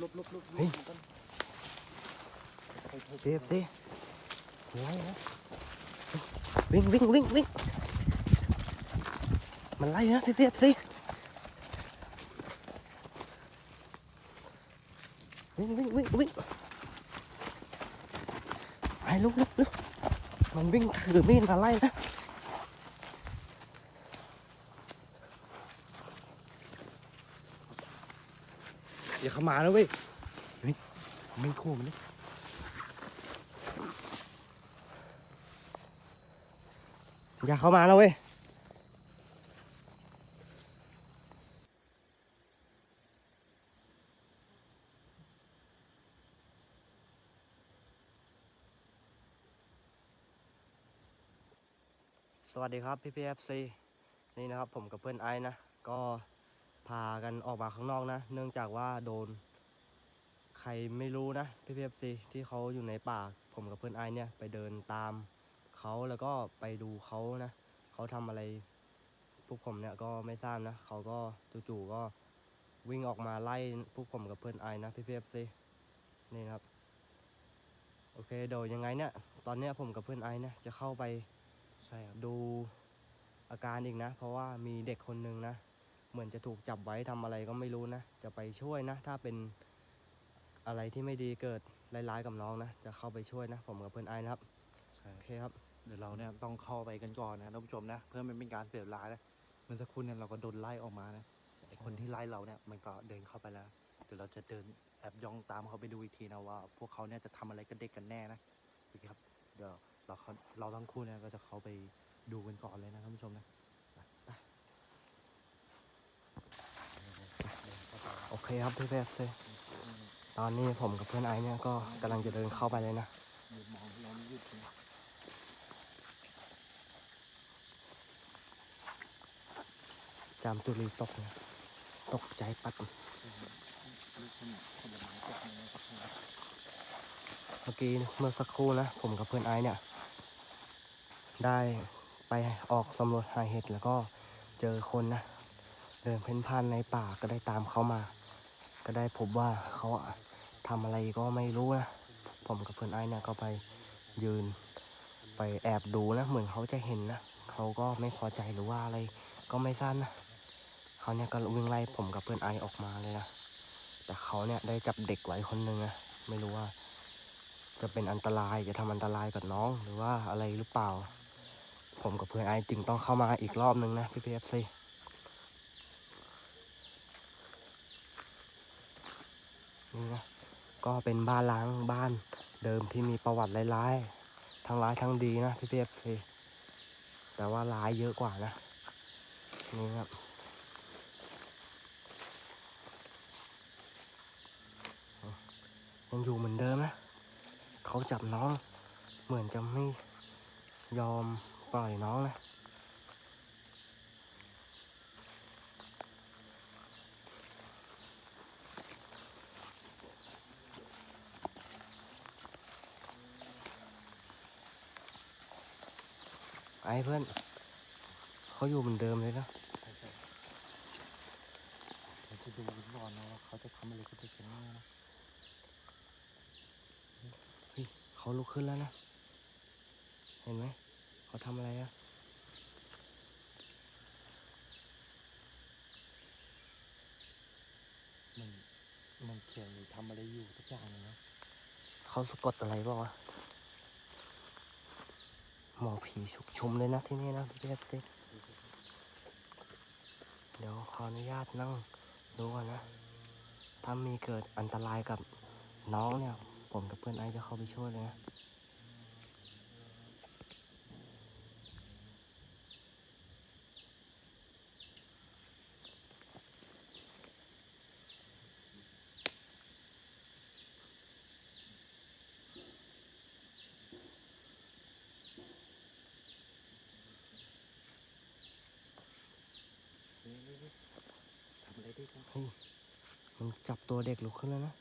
ลุบลุบลุบลุบเฮ้ยลุบกันเฮ้ยเฮ้ยเซฟสิไล่นะวิ่งวิ่งวิ่งวิ่งมันไล่นะพี่เซฟสิวิ่งวิ่งวิ่งวิ่งไปลุกลุกลุกมันวิ่งถือมีดมาไล่นะ อย่าเข้ามานะเว้ยไม่คู่มันนี่อย่าเข้ามานะเว้ยสวัสดีครับพี่พีเอฟซีนี่นะครับผมกับเพื่อนไอ้นะ ก็ พากันออกมาข้างนอกนะ เนื่องจากว่าโดน ใครไม่รู้นะพี่พีเอฟซีที่เขาอยู่ในป่าผมกับเพื่อนไอ้เนี่ยไปเดินตามเขาแล้วก็ไปดูเขานะเขาทำอะไรพวกผมเนี่ยก็ไม่ทราบนะเขาก็จู่ๆก็วิ่งออกมาไล่พวกผมกับเพื่อนไอนะพี่พีเอฟซีนี่นะครับโอเคเดี๋ยวยังไงเนี่ย ตอนเนี้ยผมกับเพื่อนไอเนี่ยจะเข้าไปใช่ครับดูอาการอีกนะ เพราะว่ามีเด็กคนหนึ่งนะ เหมือนจะถูกจับไว้ทำอะไรก็ไม่รู้นะ จะไปช่วยนะ ถ้าเป็นอะไรที่ไม่ดีเกิดร้ายๆกับน้องนะ จะเข้าไปช่วยนะ ผมกับเพื่อนไอนะครับใช่โอเคครับ เดี๋ยวเราเนี่ยต้องเข้าไปกันก่อนนะท่านผู้ชมนะเพื่อไมันเป็นการเสียเวลานะเมื่อสักครู่เนี่ยเราก็โดนไล่ออกมานะไอคนที่ไล่เราเนี่ยมันก็เดินเข้าไปแล้วเดี๋ยวเราจะเดินแอบย่องตามเขาไปดูอีกทีนะว่า พวกเขาเนี่ยจะทำอะไรกับเด็กกันแน่นะโอเคครับ เดี๋ยวเราเขาเราทั้งคู่เนี่ยก็จะเข้าไปดูกันก่อนเลยนะท่านผู้ชมนะไปไป โอเคครับพี่พีเอฟซีตอนนี้ผมกับเพื่อนไอเนี่ยก็กำลังจะเดินเข้าไปเลยนะจามจุลีตกเนี่ยตกใจปัดเมื่อกี้เมื่อสักครู่นะผมกับเพื่อนไอซ์เนี่ย ได้ไปออกสำรวจหาเห็ดแล้วก็เจอคนนะ เดินเพ่นพ่านในป่าก็ได้ตามเขามา ก็ได้พบว่าเขาอะทำอะไรก็ไม่รู้นะ ผมกับเพื่อนไอซ์เนี่ยก็ไปยืนไปแอบดูนะ เหมือนเขาจะเห็นนะเขาก็ไม่พอใจหรือว่าอะไรก็ไม่ทราบนะเขาเนี่ยก็วิ่งไล่ผมกับเพื่อนไอออกมาเลยนะแต่เขาเนี่ยได้จับเด็กไว้คนหนึ่งนะไม่รู้ว่า จะเป็นอันตรายจะทำอันตรายกับน้องหรือว่าอะไรหรือเปล่า ผมกับเพื่อนไอจึงต้องเข้ามาอีกรอบนึงนะพี่พีเอฟซี นี่นะก็เป็นบ้านล้างบ้านเดิมที่มีประวัติร้ายๆทั้งร้ายทั้งดีนะพี่พีเอฟซีแต่ว่าร้ายเยอะกว่านะ นี่ครับยังอยู่เหมือนเดิมนะ เขาจับน้องเหมือนจะไม่ยอมปล่อยน้องนะ ไอ้เพื่อนเขาอยู่เหมือนเดิมเลยนะเราจะดูกันก่อนนะว่าเขาจะทำอะไรกับเด็กกันแน่นะเขาลุกขึ้นแล้วนะ เห็นไหมเขาทำอะไรอะมันมันเขียนหรือทำอะไรอยู่ทุกอย่างเลยนะเขาสะกดอะไรบ้างวะ หมอผีฉุกชุมเลยนะที่นี่นะพี่เอฟซีเดี๋ยวขออนุญาตนั่งดูก่อนนะ ถ้ามีเกิดอันตรายกับน้องเนี่ย ผมกับเพื่อนไอจะเข้าไปช่วยเลยนะ มันจับตัวเด็กลุกขึ้นแล้วนะ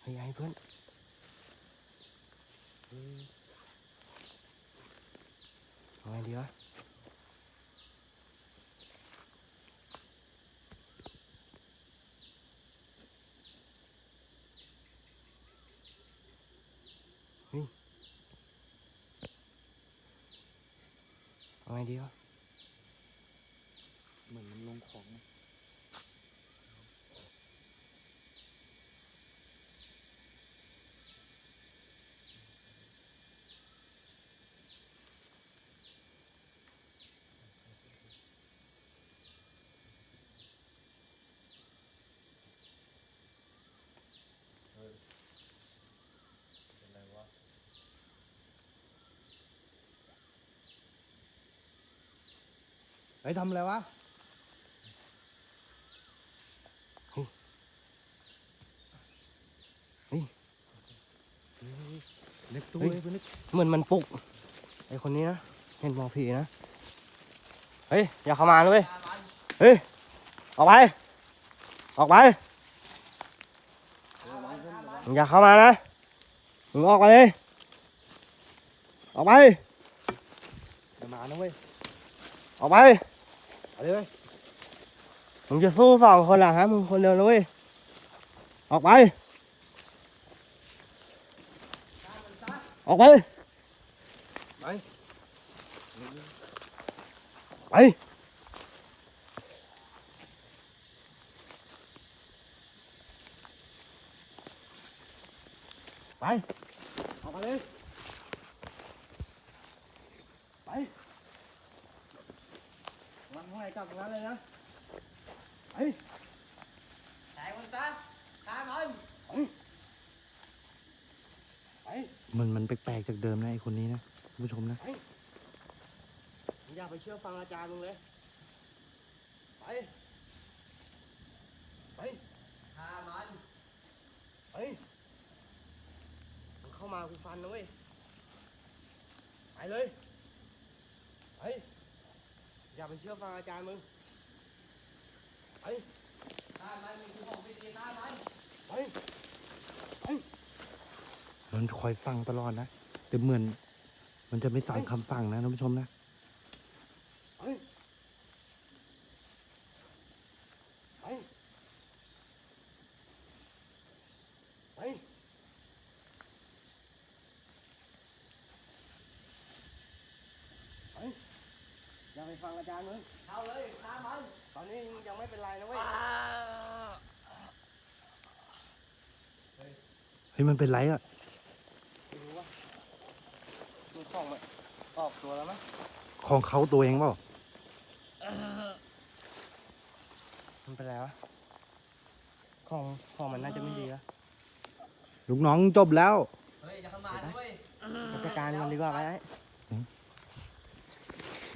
เฮ้ยไอ้เพื่อนเอาไงดีวะ เอาไงดีวะเหมือนมันลงของนะ เป็นไรวะ เฮ้ยทำอะไรวะนึกตู้เฮ้ยเลยกูนึกเหมือนมันปลุกไอคนนี้นะเห็นหมอผีนะ เฮ้ย อย่าเข้ามาเลยเฮ้ย ออกไป ออกไปมึงอย่าเข้ามานะมึงออกไปเลย ออกไปอย่ามานะเว้ย ออกไป เอาเลยเว้ยมึงจะสู้สองคนเหรอฮะมึงคนเดียวนะเว้ยออกไป ออกไป ไป ไปไปออกมาเลย ไปวันห้อยกลับตรงนั้นเลยนะ ไป ตายคนซะฆ่ามัน ไป มันมันแปลกๆจากเดิมนะไอ้คนนี้นะคุณผู้ชมนะ มึง อย่าไปเชื่อฟังอาจารย์มึงเลย ไป ไปฆ่ามันไปมึงเข้ามากูฟันนะเว้ย ไปเลย ไป อย่าไปเชื่อฟังอาจารย์มึง ไป ฆ่ามันมีคือของไม่ดีฆ่ามันไปมันคอยฟังตลอดนะ แต่เหมือน มันจะไม่สั่งคำสั่งนะท่านผู้ชมนะ ไป ไป ไป ไป อย่าไปฟังอาจารย์มึง เอาเลยฆ่ามัน ตอนนี้ยังไม่เป็นไรนะเว้ย เฮ้ยมันเป็นไรอะไม่รู้ว่ามันของมันออกตัวแล้วมั้งของเขาตัวเองเปล่ามันเป็นไรวะของของมันน่าจะไม่ดีแล้วลูกน้องจบแล้ว เฮ้ยอย่าเข้ามาด้วยเราจัดการมันดีกว่าไหมไอ้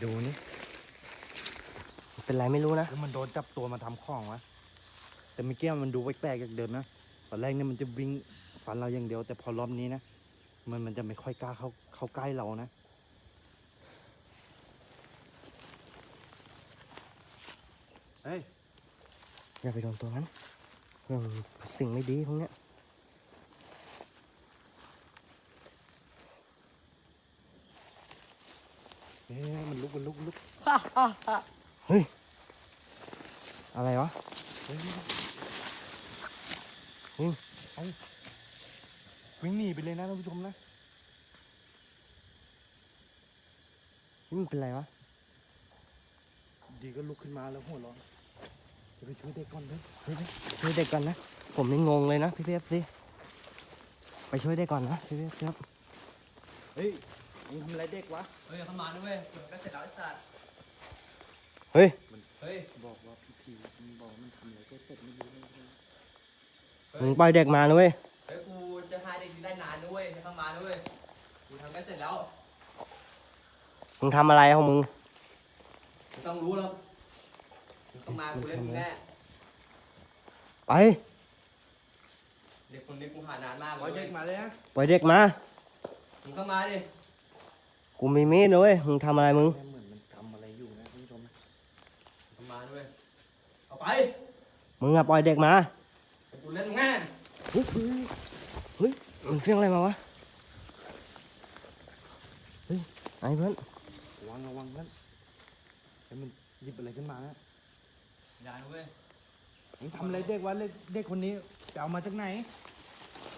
ดูนี่มันเป็นไรไม่รู้นะแล้วมันโดนจับตัวมาทำของวะแต่เมื่อกี้มันดูแปลกๆจากเดิมนะตอนแรกเนี่ยมันจะวิ่ง ฟันเราอย่างเดียว แต่พอรอบนี้นะมันมันจะไม่ค่อยกล้าเข้าเข้าใกล้เรานะเฮ้ยอย่าไปโดนตัวมันเรื่องสิ่งไม่ดีพวกเนี้ยเฮ้ยมันลุกมันลุกมันลุกอะไรวะเฮ้ยอืมเอา วิ่งหนีไปเลยนะท่านผู้ชมนะนี่มันเป็นไรวะ ดีก็ลุกขึ้นมาแล้วหัวเร้อนจะไปช่วยเด็กก่อนเถอะช่วยเด็กก่อนนะ ผมนี่งงเลยนะพี่เพียบสิไปช่วยเด็กก่อนนะพี่เพียบครับ เฮ้ยมึงทำอะไรเด็กวะ เฮ้ยอย่าเข้ามาด้วยเดี๋ยวมันก็เสร็จแล้วไอ้สัตว์เฮ้ย เฮ้ย บอกว่าพี่พีมันบอกมันทำอะไรก็เสร็จไม่รู้เลย มึงปล่อยเด็กมานะเว้ย เสร็จแล้วมึงทำอะไรของมึงไม่ต้องรู้หรอกมึงเข้ามากูเล่นมึงแน่ไป เด็กคนนี้กูหานานมากเลปล่อยยเด็กมาเลยนะปล่อยเด็กมา มึงเข้ามาดิกูมีมีดนะเว้ยมึงทำอะไรมึงแม่เหมือนมันทำอะไรอยู่นะท่านผู้ชมนะเข้ามาด้วยเอาไปมึงอะปล่อยเด็กมา กูเล่นมึงแน่เฮ้ยมันเฟี้ยงอะไรมาวะ เฮ้ย ไอ้เพื่อนระวังระวังนั่นไอ้มันหยิบอะไรขึ้นมานะอย่านะเว้ย มึงทำอะไรเด็กวะเด็กเด็กคนนี้จะเอามาจากไหน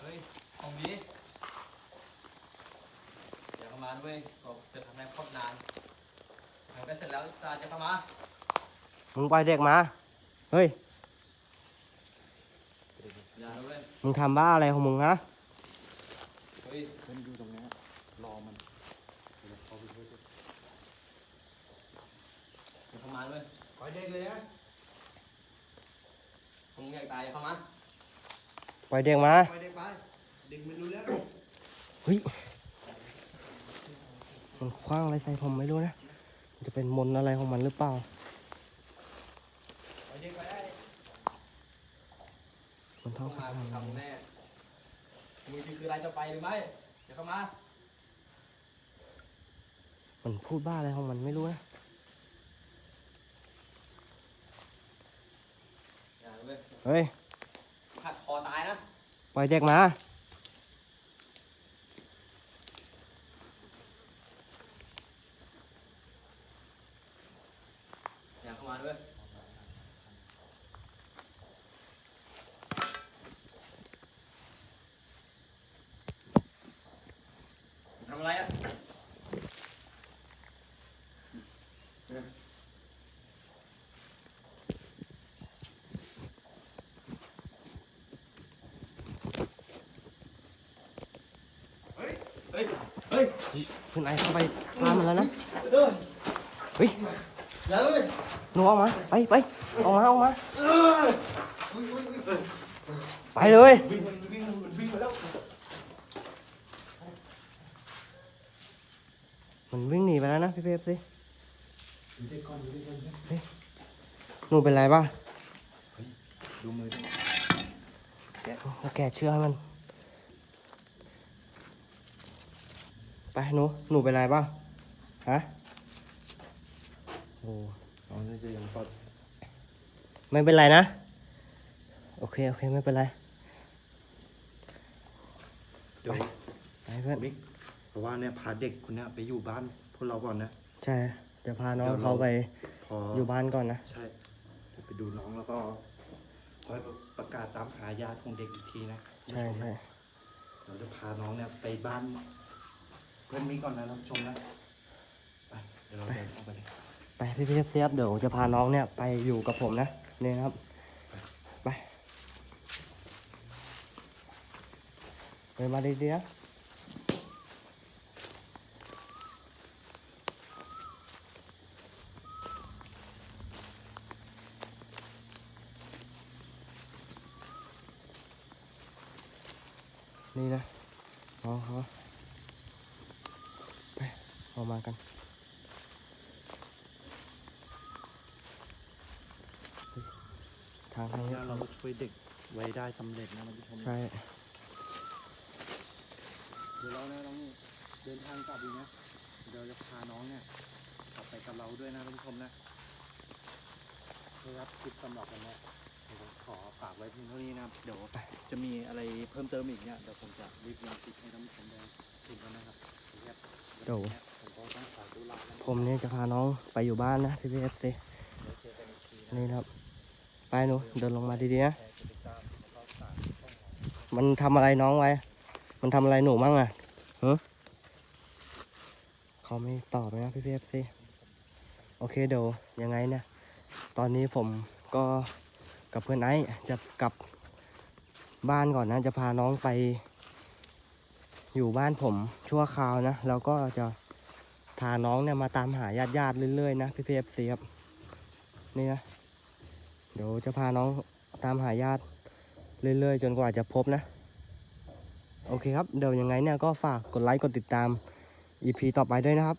เฮ้ย ของนี้อย่าเข้ามานะเว้ยก็จะทำให้โคตรนานทำกันเสร็จแล้วตาจะเข้ามา มึงปล่อยเด็กมา เฮ้ย อย่านะเว้ย มึงทำบ้าอะไรของมึงฮะเฮ้ยเพื่อนอยู่ตรงเนี้ยรอมันเดี๋ยวเขาไปช่วยด้วย อย่าเข้ามานะเว้ย ปล่ อยเด็กเลยนะมึงอยากตายอย่าเข้ามาปล่อยเด็กมา ปล่อยเด็กไปเด็กไม่รู้เรื่องเฮ้ย มันคว้างอะไรใส่ผมไม่รู้นะมันจะเป็นมนต์อะไรของมันหรือเปล่า ปล่อยเด็กไปได้มันเท่าเข้ากัมาบทำแน่มึงคืออะไรจะไปหรือไม่อย่าเข้ามา มันพูดบ้าอะไรของมันไม่รู้นะ อย่านะ เว้ยเฮ้ยขัดคอตายนะปล่อยเด็กมาอย่าเข้ามาด้วยทำอะไรอะ เฮ้ย เฮ้ย คุณไอเข้าไปตามมันแล้วนะเดินเฮ้ยอย่าเลยหนูออกมา ไปไปออกมาออกมา ไปเลย วิ่งมันวิ่งมันวิ่งมาแล้ว มันวิ่งหนีไปแล้วนะพี่เพฟสิเด็กก่อนดูเด็กก่อนหนูเป็นไรบ้างดูมือดิแกะเชือกให้มัน ไปหนูหนูเป็นไรบ้างฮะโอ้เอาเลยจะยังปลอดไม่เป็นไรนะ โอเค โอเค ไม่เป็นไร เดี๋ยวไปเพื่อนบิ๊กเพราะว่าเนี่ยพาเด็กคนเนี้ยไปอยู่บ้านพวกเราก่อนนะ ใช่จะพาน้องเดี๋ยวเราเขาไปพออยู่บ้านก่อนนะ ใช่เดี๋ยวไปดูน้องแล้วก็คอยประกาศตามหาญาติของเด็กอีกทีนะใช่ใช่เราจะพาน้องเนี่ยไปบ้านเพื่อนมิกก่อนนะท่านผู้ชมนะไปเดี๋ยวเราเดินเข้าไปเลยไปพี่พี่เสียบเดี๋ยวจะพาน้องเนี่ยไปอยู่กับผมนะนี่นะครับไปไปมาดีๆนะนี่นะน้องเขา ออกมากันทางทางเนี่นี้ยเราก็ช่วยเด็กไว้ได้สำเร็จนะท่านผู้ชมใช่เดี๋ยวเราเนี่ยต้องเดินทางกลับอีกนะเดี๋ยวจะพาน้องเนี่ยกลับไปกับเราด้วยนะท่านผู้ชมนะนะครับคลิปสำหรับวันนี้ผมขอฝากไว้เพียงเท่านี้นะครับเดี๋ยวจะมีอะไรเพิ่มเติมอีกเนี่ยเดี๋ยวผมจะรีบลงคลิปให้ท่านผู้ชมได้ชมกันนะครับครับเดี๋ยว ผมเนี่ยจะพาน้องไปอยู่บ้านนะพี่พีเอฟซีนี่นะครับ ไปหนูเดินลงมาดีๆนะ มันทำอะไรน้องไว้ มันทำอะไรหนูมั่งอะฮะเขาไม่ตอบนะพี่พีเอฟซีโอเคเดี๋ยวยังไงเนี่ย ตอนนี้ผมก็กับเพื่อนไอซ์จะกลับบ้านก่อนนะ จะพาน้องไป อยู่บ้านผมชั่วคราวนะ แล้วก็จะาน้องเนี่ยมาตามหาญาติญาติๆเรื่อยๆนะพี่พีเอฟซีครับนี่นะเดี๋ยวจะพาน้องตามหาญาติเรื่อยๆ จนกว่าจะพบนะ โอเคครับ เดี๋ยวยังไงเนี่ยก็ฝากกดไลค์กดติดตาม EP ต่อไปด้วยนะครับ